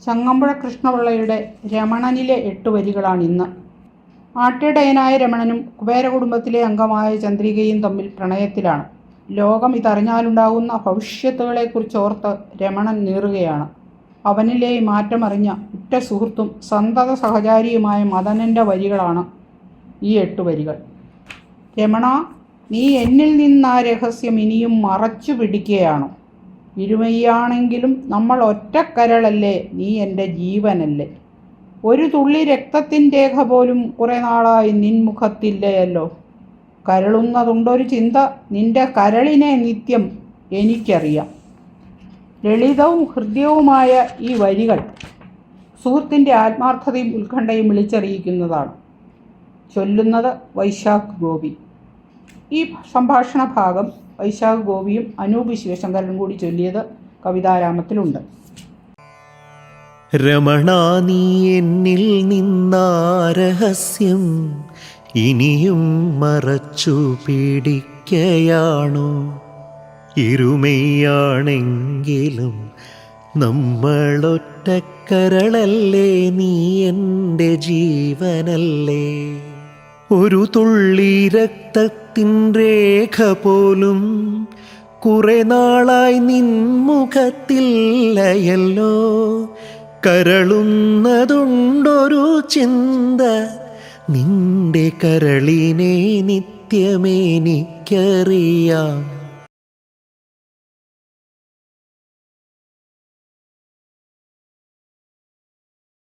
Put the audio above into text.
ചങ്ങമ്പുഴ കൃഷ്ണപിള്ളയുടെ രമണനിലെ എട്ട് വരികളാണിന്ന്. ആട്ടിടയനായ രമണനും കുബേര കുടുംബത്തിലെ അംഗമായ ചന്ദ്രികയും തമ്മിൽ പ്രണയത്തിലാണ്. ലോകം ഇതറിഞ്ഞാലുണ്ടാകുന്ന ഭവിഷ്യത്തുകളെക്കുറിച്ചോർത്ത് രമണൻ നീറുകയാണ്. അവനിലെ മാറ്റമറിഞ്ഞ ഉറ്റ സുഹൃത്തും സന്തത സഹചാരിയുമായ മദനന്റെ വരികളാണ് ഈ എട്ട് വരികൾ. രമണ നീ എന്നിൽ നിന്നാ രഹസ്യം ഇനിയും മറച്ചു പിടിക്കയാണോ? ഇരുമയ്യാണെങ്കിലും നമ്മൾ ഒറ്റക്കരളല്ലേ നീ എന്റെ ജീവനല്ലേ. ഒരു തുള്ളി രക്തത്തിൻ രേഖ പോലും കുറേ നാളായി നിൻമുഖത്തില്ലയല്ലോ കരളുന്നതുണ്ടൊരു ചിന്ത നിന്റെ കരളിനെ നിത്യം എനിക്കറിയാം. ലളിതവും ഹൃദ്യവുമായ ഈ വരികൾ സുഹൃത്തിന്റെ ആത്മാർത്ഥതയും ഉത്കണ്ഠയും വിളിച്ചറിയിക്കുന്നതാണ്. ചൊല്ലുന്നത് വൈശാഖ് ഗോപി. ഈ സംഭാഷണഭാഗം വൈശാഖ് ഗോപിയും അനൂപ് ശിവശങ്കരനും കൂടി ചൊല്ലിയത് കവിതാരാമത്തിലുണ്ട്. രമണാ നീ എന്നിൽ നിന്നാ രഹസ്യം ഇനിയും മറച്ചു പിടിക്കയാണോ? ഇരുമയാണെങ്കിലും നമ്മളൊറ്റക്കരളല്ലേ നീ എന്റെ ജീവനല്ലേ. ഒരു തുള്ളി രക്തത്തിൻ രേഖ പോലും കുറെ നാളായി നിൻ മുഖത്തില്ലയല്ലോ. കരളുന്നതുണ്ടൊരു ചിന്ത നിന്റെ കരളിനെ നിത്യമെനിക്കറിയാം.